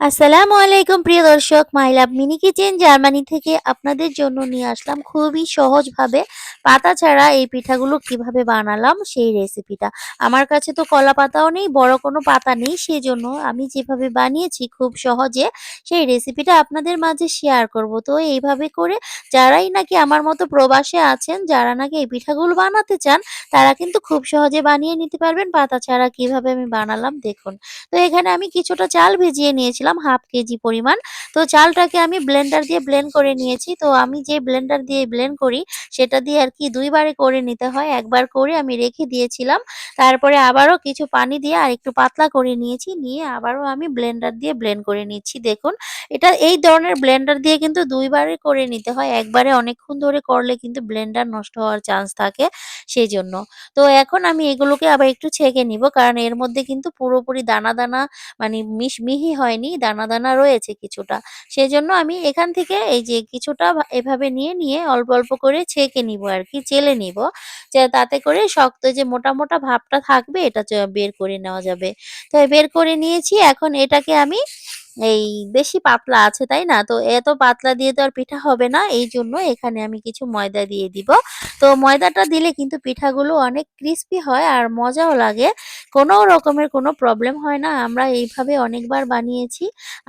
আসসালামু আলাইকুম, প্রিয় দর্শক। My love mini kitchen Germany থেকে আপনাদের জন্য নিয়ে আসলাম খুবই সহজভাবে পাতা ছাড়া এই পিঠাগুলো কীভাবে বানালাম সেই রেসিপিটা আমার কাছে তো কলা পাতাও নেই, বড় কোনো পাতা নেই, সেজন্য আমি যেভাবে বানিয়েছি খুব সহজে সেই রেসিপিটা আপনাদের মাঝে শেয়ার করব। তো এইভাবে করে যারাই নাকি আমার মতো প্রবাসে আছেন, যারা নাকি এই পিঠাগুলো বানাতে চান, তারা কিন্তু খুব সহজে বানিয়ে নিতে পারবেন। পাতা ছাড়া কীভাবে আমি বানালাম, দেখুন। তো এখানে আমি কিছুটা চাল ভিজিয়ে নিয়েছিলাম। হাফ কেজি পরিমাণ। তো চালটাকে আমি ব্লেন্ডার দিয়ে ব্লেন্ড করে নিয়েছি। তো আমি যে ব্লেন্ডার দিয়ে ব্লেন্ড করি, সেটা দিয়ে আর কি দুইবারে করে নিতে হয়। একবার করে আমি রেখে দিয়েছিলাম। তারপরে আবারও কিছু পানি দিয়ে আর একটু পাতলা করে নিয়েছি। নিয়ে আবারও আমি ব্লেন্ডার দিয়ে ব্লেন্ড করে নিচ্ছি। দেখুন, এটা এই ধরনের ব্লেন্ডার দিয়ে কিন্তু দুইবারে করে নিতে হয়। একবারে অনেকক্ষণ ধরে করলে কিন্তু ব্লেন্ডার নষ্ট হওয়ার চান্স থাকে সেই জন্য তো এখন আমি এগুলোকে আবার একটু ছেঁকে নিব। কারণ এর মধ্যে কিন্তু পুরোপুরি দানা দানা মানে মিশ মিহি হয়নি। দানা দানা রয়েছে কিছুটা। সেই জন্য আমি এখান থেকে এই যে কিছুটা এভাবে নিয়ে নিয়ে অল্প অল্প করে ছেঁকে নিব আর কি, চেলে নিব। যে তাতে করে শক্ত যে মোটা মোটা ভাবটা থাকবে, এটা বের করে নেওয়া যাবে। তো বের করে নিয়েছি, এখন এটাকে আমি এই বেশি পাতলা আছে, তাই না? তো এত পাতলা দিয়ে তো আর পিঠা হবে না, এই জন্য এখানে আমি কিছু ময়দা দিয়ে দিব। তো ময়দাটা দিলে কিন্তু পিঠাগুলো অনেক ক্রিস্পি হয় আর মজাও লাগে। কোনো রকমের কোনো প্রবলেম হয় না, আমরা এইভাবে অনেকবার বানিয়েছি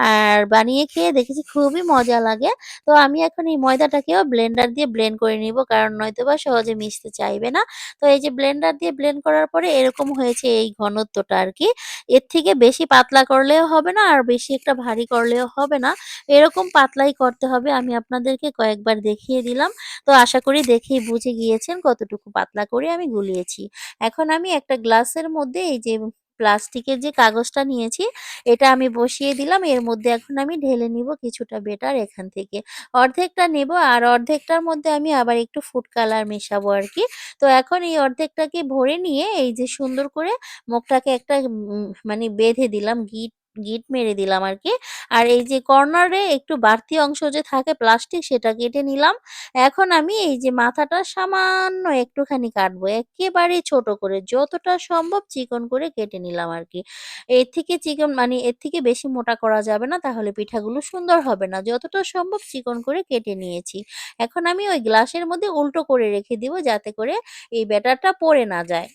আর বানিয়ে খেয়ে দেখেছি খুবই মজা লাগে। তো আমি এখন এই ময়দাটাকেও ব্লেন্ডার দিয়ে ব্লেন্ড করে নিব, কারণ নয়তোবা সহজে মিশতে চাইবে না। তো এই যে ব্লেন্ডার দিয়ে ব্লেন্ড করার পরে এরকম হয়েছে এই ঘনত্বটা আর কি। এর থেকে বেশি পাতলা করলেও হবে না, আর বেশি একটা ভারী করলেও হবে না। এরকম পাতলাই করতে হবে, আমি আপনাদেরকে কয়েকবার দেখিয়ে দিলাম। তো আশা করি দেখেই বুঝে গিয়েছেন কতটুকু পাতলা করে আমি গুলিয়েছি। এখন আমি একটা গ্লাসের মধ্যে এই যে প্লাস্টিকের যে কাগজটা নিয়েছি, এটা আমি বসিয়ে দিলাম। এর মধ্যে এখন আমি ঢেলে নিব কিছুটা বেটার এখান থেকে। অর্ধেকটা নেব আর অর্ধেকটার মধ্যে আমি আবার একটু ফুড কালার মেশাবো আর কি। তো এখন এই অর্ধেকটাকে ভরে নিয়ে এই যে সুন্দর করে মুখটাকে একটা মানে বেঁধে দিলাম, গিট গিট মেরে দিলাম আর কি আর এই যে কর্নারে একটু বাড়তি অংশ যে থাকে প্লাস্টিক সেটা কেটে নিলাম। এখন আমি এই যে মাথাটা সামান্য একটুখানি কাটবো, একেবারে ছোট করে যতটা সম্ভব চিকন করে কেটে নিলাম আর কি এর থেকে চিকন মানে এর থেকে বেশি মোটা করা যাবে না, তাহলে পিঠাগুলো সুন্দর হবে না। যতটা সম্ভব চিকন করে কেটে নিয়েছি। এখন আমি ওই গ্লাসের মধ্যে উল্টো করে রেখে দিব যাতে করে এই ব্যাটারটা পড়ে না যায়।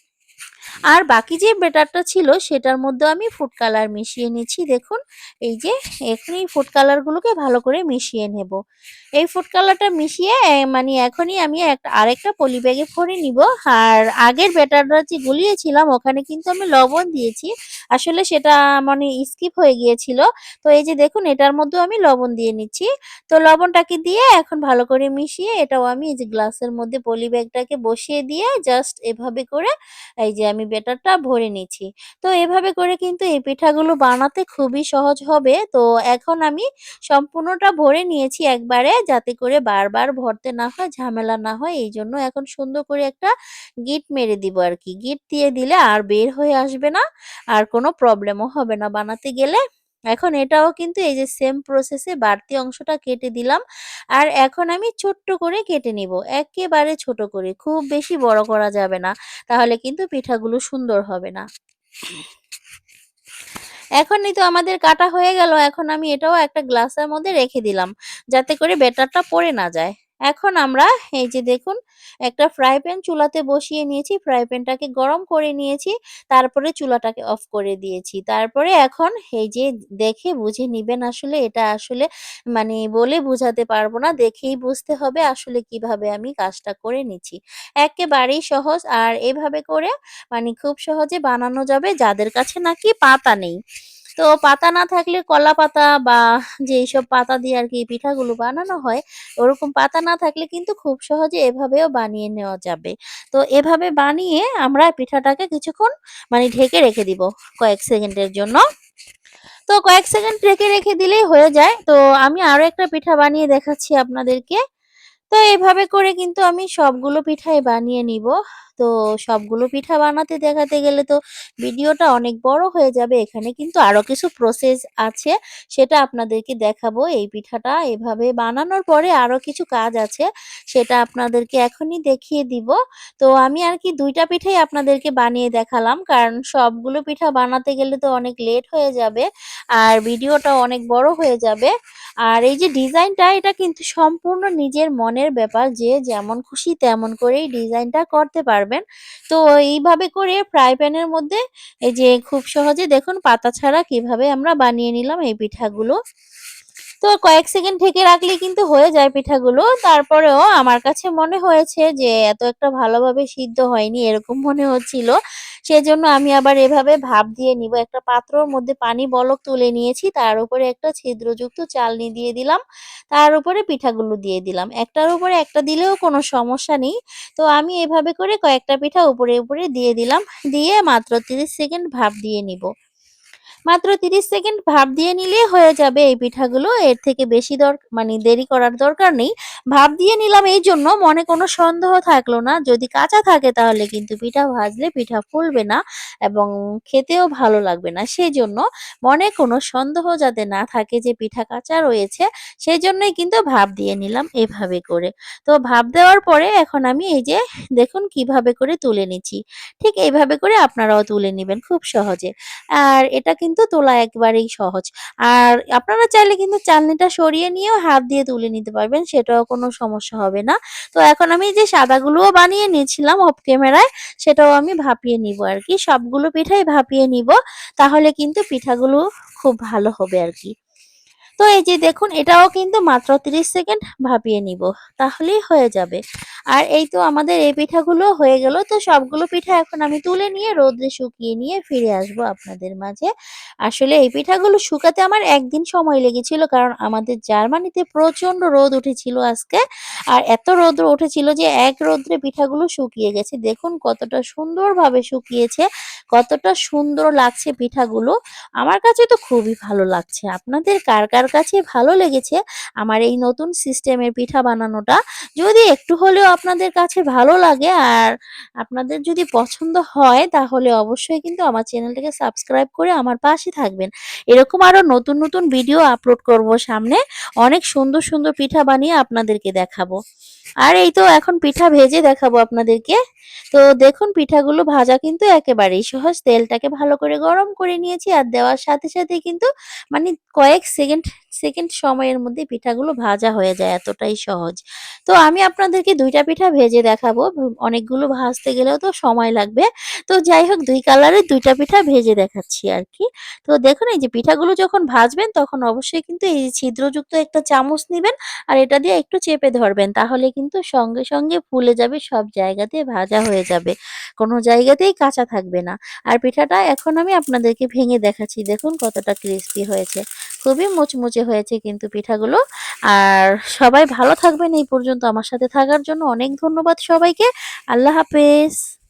আর বাকি যে ব্যাটারটা ছিল সেটার মধ্যে আমি ফুড কালার মিশিয়ে নিচ্ছি। দেখুন, এই যে এখন এই ফুড কালারগুলোকে ভালো করে মিশিয়ে নেব। এই ফুড কালারটা মিশিয়ে মানে এখনই আমি একটা, আরেকটা পলি ব্যাগে ভরে নিব। আর আগের ব্যাটারটা যে গুলিয়েছিলাম, ওখানে কিন্তু আমি লবণ দিয়েছি। আসলে সেটা মানে স্কিপ হয়ে গিয়েছিল। তো এই যে দেখুন, এটার মধ্যে আমি লবণ দিয়ে নিচ্ছি। তো লবণটাকে দিয়ে এখন ভালো করে মিশিয়ে এটাও আমি এই যে গ্লাসের মধ্যে পলি ব্যাগটাকে বসিয়ে দিয়ে জাস্ট এভাবে করে, এই যে আমি ব্যাটারটা ভরে নিচ্ছি। তো এভাবে করে কিন্তু এই পিঠাগুলো বানাতে খুবই সহজ হবে। তো এখন আমি সম্পূর্ণটা ভরে নিয়েছি একবারে যাতে করে বারবার ভরতে না হয়, ঝামেলা না হয়। এই জন্য এখন সুন্দর করে একটা গিট মেরে দিব আর কি গিট দিয়ে দিলে আর বের হয়ে আসবে না। আর কোনো প্রবলেমও হবে না বানাতে গেলে। এখন এটাও কিন্তু এই যে সেম প্রসেস বাড়তি অংশটা কেটে দিলাম। আর এখন আমি ছোট্ট করে কেটে নিব। একেবারে ছোট করে। খুব বেশি বড় করা যাবে না। তাহলে কিন্তু পিঠাগুলো সুন্দর হবে না। এখনই তো আমাদের কাটা হয়ে গেল। এখন আমি এটাও একটা গ্লাসের মধ্যে রেখে দিলাম। যাতে করে ব্যাটারটা পড়ে না যায়। এখন আমরা এই যে দেখুন, একটা ফ্রাই প্যান চুলাতে বসিয়ে নিয়েছি। ফ্রাই প্যানটাকে গরম করে নিয়েছি। তারপরে চুলাটাকে অফ করে দিয়েছি। তারপরে এখন এই যে দেখে বুঝে নিবেন আসলে এটা আসলে মানে বলে বোঝাতে পারব না। দেখেই বুঝতে হবে আসলে কীভাবে আমি কাজটা করে নিচ্ছি। একেবারেই সহজ আর এভাবে করে মানে খুব সহজে বানানো যাবে যাদের কাছে নাকি পাতা নেই। তো পাতা না থাকলে কলা পাতা বা যেইসব পাতা দিয়ে আর কি পিঠাগুলো বানানো হয়, ওরকম পাতা না থাকলে কিন্তু খুব সহজে এভাবেও বানিয়ে নেওয়া যাবে। তো এভাবে বানিয়ে আমরা পিঠাটাকে কিছুক্ষণ মানে ঢেকে রেখে দিব কয়েক সেকেন্ডের জন্য। তো কয়েক সেকেন্ড ঢেকে রেখে দিলেই হয়ে যায়। তো আমি আরও একটা পিঠা বানিয়ে দেখাচ্ছি আপনাদেরকে। তো এভাবে করে কিন্তু আমি সবগুলো পিঠাই বানিয়ে নিব। তো সবগুলো পিঠা বানাতে দেখাতে গেলে তো ভিডিওটা অনেক বড় হয়ে যাবে। এখানে কিন্তু আরও কিছু প্রসেস আছে, সেটা আপনাদেরকে দেখাবো। এই পিঠাটা এভাবে বানানোর পরে আরও কিছু কাজ আছে, সেটা আপনাদেরকে এখনই দেখিয়ে দিব। তো আমি আর কি দুইটা পিঠাই আপনাদেরকে বানিয়ে দেখালাম। কারণ সবগুলো পিঠা বানাতে গেলে তো অনেক লেট হয়ে যাবে। আর ভিডিওটা অনেক বড় হয়ে যাবে। আর এই যে ডিজাইনটা এটা কিন্তু সম্পূর্ণ নিজের মনের ব্যাপার যে যেমন খুশি তেমন করেই ডিজাইনটা করতে পারবেন। তো এইভাবে করে ফ্রাই প্যানের মধ্যে এই যে খুব সহজে দেখুন পাতা ছাড়া কীভাবে আমরা বানিয়ে নিলাম এই পিঠাগুলো। তো কয়েক সেকেন্ড ঢেকে রাখলে কিন্তু হয়ে যায় পিঠাগুলো। তারপরেও আমার কাছে মনে হয়েছে যে এত একটা ভালোভাবে সিদ্ধ হয়নি এরকম মনে হচ্ছিল। সেজন্য আমি আবার এভাবে ভাপ দিয়ে নিব। একটা পাত্রর মধ্যে পানি বলক তুলে নিয়েছি। তার উপরে একটা ছিদ্রযুক্ত চালনি দিয়ে দিলাম। তার উপরে পিঠাগুলো দিয়ে দিলাম। একটার উপরে একটা দিলেও কোনো সমস্যা নেই। তো আমি এভাবে করে কয়েকটা পিঠা উপরে, উপরে দিয়ে দিলাম। দিয়ে মাত্র ৩০ সেকেন্ড ভাপ দিয়ে নিব। মাত্র ৩০ সেকেন্ড ভাপ দিয়ে নিলেই হয়ে যাবে এই পিঠাগুলো। এর থেকে বেশি দর মানে দেরি করার দরকার নেই। ভাপ দিয়ে নিলাম এই জন্য মনে কোনো সন্দেহ থাকল না। যদি কাঁচা থাকে তাহলে কিন্তু পিঠা ভাজলে পিঠা ফুলবে না এবং খেতেও ভালো লাগবে না। সেই জন্য মনে কোনো সন্দেহ যাতে না থাকে যে পিঠা কাঁচা রয়েছে সেই জন্যই কিন্তু ভাপ দিয়ে নিলাম এভাবে করে। তো ভাপ দেওয়ার পরে এখন আমি এই যে দেখুন কীভাবে করে তুলে নিচ্ছি। ঠিক এইভাবে করে আপনারাও তুলে নিবেন খুব সহজে। আর এটা কিন্তু তোলা একবারেই সহজ। আর আপনারা চাইলে কিন্তু চালনিটা সরিয়ে নিয়েও হাত দিয়ে তুলে নিতে পারবেন, সেটাও কোনো সমস্যা হবে না। তো এখন আমি যে সাদাগুলোও বানিয়ে নিয়েছিলাম অফ ক্যামেরায় সেটাও আমি ভাপিয়ে নিব আর কি সবগুলো পিঠাই ভাপিয়ে নিব। তাহলে কিন্তু পিঠাগুলো খুব ভালো হবে আরকি। তো এই যে দেখুন, এটাও কিন্তু মাত্র ৩০ সেকেন্ড ভাপিয়ে নিব। তাহলেই হয়ে যাবে। আর এই তো আমাদের এই পিঠাগুলো হয়ে গেল। তো সবগুলো পিঠা এখন আমি তুলে নিয়ে রোদ্রে শুকিয়ে নিয়ে ফিরে আসব আপনাদের মাঝে। আসলে এই পিঠাগুলো শুকাতে আমার একদিন সময় লেগেছিল। কারণ আমাদের জার্মানিতে প্রচণ্ড রোদ উঠেছিল আজকে। আর এত রৌদ্র উঠেছিল যে এক রৌদ্রে পিঠাগুলো শুকিয়ে গেছে। দেখুন কতটা সুন্দরভাবে শুকিয়েছে। কতটা সুন্দর লাগছে পিঠাগুলো। আমার কাছে তো খুবই ভালো লাগছে। আপনাদের কার, কার কাছে ভালো লেগেছে আমার এই নতুন সিস্টেমের পিঠা বানানোটা? যদি একটু হলেও আপনাদের কাছে ভালো লাগে আর আপনাদের যদি পছন্দ হয় তাহলে অবশ্যই কিন্তু আমার চ্যানেলটাকে সাবস্ক্রাইব করে আমার পাশে থাকবেন। এরকম আরও নতুন, নতুন ভিডিও আপলোড করব সামনে। অনেক সুন্দর, সুন্দর পিঠা বানিয়ে আপনাদেরকে দেখাবো। আর এই তো এখন পিঠা ভেজে দেখাবো আপনাদেরকে। তো দেখুন পিঠাগুলো ভাজা কিন্তু একেবারেই সহজ। তেলটাকে ভালো করে গরম করে নিয়েছি আর দেওয়ার সাথে, সাথে কিন্তু মানে কয়েক সেকেন্ড, সেকেন্ড সময়ের মধ্যে পিঠাগুলো ভাজা হয়ে যায় এতটাই সহজ। তো আমি আপনাদেরকে দুইটা পিঠা ভেজে দেখাবো। অনেকগুলো ভাজতে গেলেও তো সময় লাগবে। তো যাই হোক দুই কালারের দুইটা পিঠা ভেজে দেখাচ্ছি আর কি তো দেখুন এই যে পিঠাগুলো যখন ভাজবেন তখন অবশ্যই কিন্তু এই ছিদ্রযুক্ত একটা চামচ নেবেন আর এটা দিয়ে একটু চেপে ধরবেন। তাহলে কিন্তু সঙ্গে, সঙ্গে ফুলে যাবে সব জায়গাতে ভাজা হয়ে যাবে। কোনো জায়গাতেই কাঁচা থাকবে না। আর পিঠাটা এখন আমি আপনাদেরকে ভেঙে দেখাচ্ছি। দেখুন কতটা ক্রিস্পি হয়েছে। খুবই মুচমুচে হয়েছে কিন্তু পিঠাগুলো। আর সবাই ভালো থাকবেন, এই পর্যন্ত আমার সাথে থাকার জন্য অনেক ধন্যবাদ সবাইকে। আল্লাহ হাফেজ।